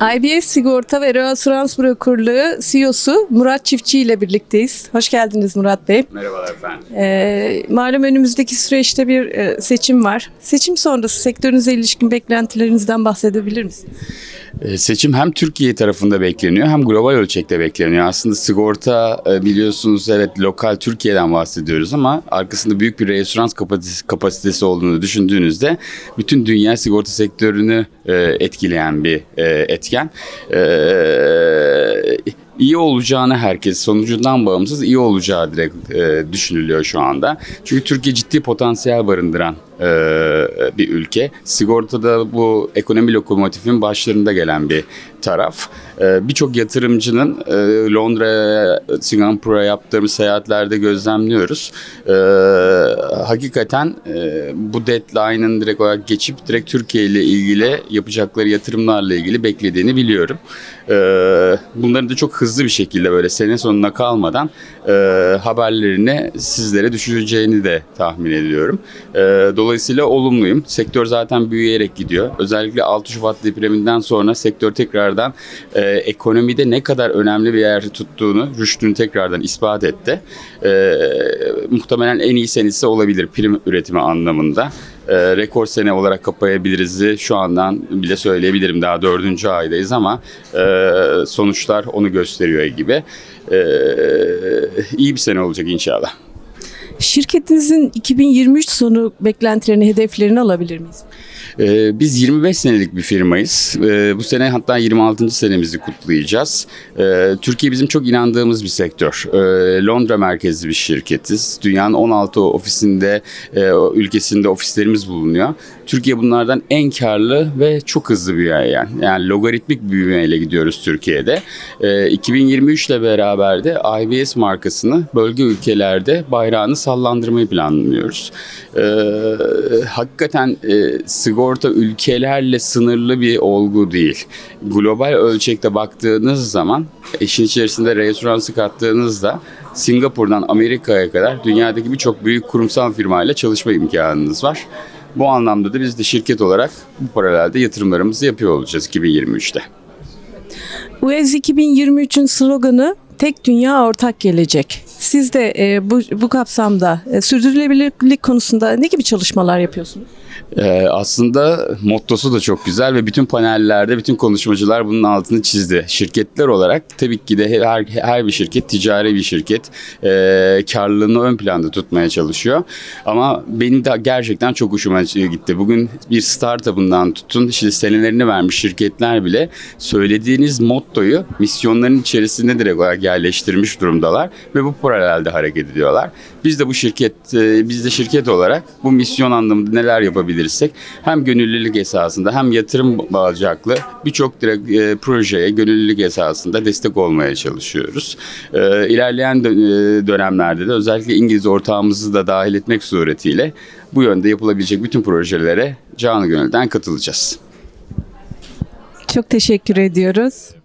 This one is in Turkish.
IBS Sigorta ve Reasürans Brokerlığı CEO'su Murat Çiftçi ile birlikteyiz. Hoş geldiniz Murat Bey. Merhabalar efendim. Ee, malum önümüzdeki süreçte bir e, seçim var. Seçim sonrası sektörünüze ilişkin beklentilerinizden bahsedebilir misiniz? Ee, Seçim hem Türkiye tarafında bekleniyor hem global ölçekte bekleniyor. Aslında sigorta e, biliyorsunuz evet lokal Türkiye'den bahsediyoruz ama arkasında büyük bir referans kapasitesi, olduğunu düşündüğünüzde bütün dünya sigorta sektörünü e, etkileyen bir e, etken. İyi olacağını herkes sonucundan bağımsız iyi olacağı direkt düşünülüyor şu anda. Çünkü Türkiye ciddi potansiyel barındıran e, bir ülke. Sigortada bu ekonomi lokomotifin başlarında gelen bir taraf. E, Birçok yatırımcının e, Londra'ya, Singapur'a yaptığımız seyahatlerde gözlemliyoruz. E, hakikaten e, bu deadline'ın direkt olarak geçip direkt Türkiye ile ilgili yapacakları yatırımlarla ilgili beklediğini biliyorum. E, bunların da çok hızlı bir şekilde böyle sene sonuna kalmadan e, haberlerini sizlere düşüreceğini de tahmin ediyorum. E, dolayısıyla olumluyum. Sektör zaten büyüyerek gidiyor. Özellikle 6 Şubat depreminden sonra sektör tekrardan e, ekonomide ne kadar önemli bir yer tuttuğunu, rüştünü tekrardan ispat etti. E, muhtemelen en iyi senesi olabilir prim üretimi anlamında. E, rekor sene olarak kapayabiliriz şu andan bile söyleyebilirim. Daha dördüncü aydayız ama e, sonuçlar onu gösteriyor gibi. E, iyi bir sene olacak inşallah. Şirketinizin 2023 sonu beklentilerini, hedeflerini alabilir miyiz? Ee, biz 25 senelik bir firmayız. Ee, bu sene hatta 26. senemizi kutlayacağız. Ee, Türkiye bizim çok inandığımız bir sektör. Ee, Londra merkezli bir şirketiz. Dünyanın 16 ofisinde, e, ülkesinde ofislerimiz bulunuyor. Türkiye bunlardan en karlı ve çok hızlı büyüyen. Yani logaritmik büyümeyle gidiyoruz Türkiye'de. Ee, 2023 ile beraber de IBS markasını bölge ülkelerde bayrağını sallandırmayı planlıyoruz. Ee, hakikaten e, sigorta ülkelerle sınırlı bir olgu değil. Global ölçekte baktığınız zaman işin içerisinde restoransı kattığınızda Singapur'dan Amerika'ya kadar dünyadaki birçok büyük kurumsal firmayla çalışma imkanınız var. Bu anlamda da biz de şirket olarak bu paralelde yatırımlarımızı yapıyor olacağız 2023'te. UEZ 2023'ün sloganı Tek Dünya Ortak Gelecek. Siz de e, bu, bu kapsamda e, sürdürülebilirlik konusunda ne gibi çalışmalar yapıyorsunuz? Ee, aslında mottosu da çok güzel ve bütün panellerde bütün konuşmacılar bunun altını çizdi. Şirketler olarak tabii ki de her, her bir şirket ticari bir şirket e, karlılığını ön planda tutmaya çalışıyor. Ama benim de gerçekten çok hoşuma gitti. Bugün bir startup'ından tutun işte senelerini vermiş şirketler bile söylediğiniz mottoyu misyonların içerisinde direkt olarak yerleştirmiş durumdalar ve bu paralelde hareket ediyorlar. Biz de bu şirket, e, biz de şirket olarak bu misyon anlamında neler yapabilirsek hem gönüllülük esasında hem yatırım bağcaklı birçok e, projeye gönüllülük esasında destek olmaya çalışıyoruz. E, ilerleyen dö- e, dönemlerde de özellikle İngiliz ortağımızı da dahil etmek suretiyle bu yönde yapılabilecek bütün projelere canı gönülden katılacağız. Çok teşekkür ediyoruz.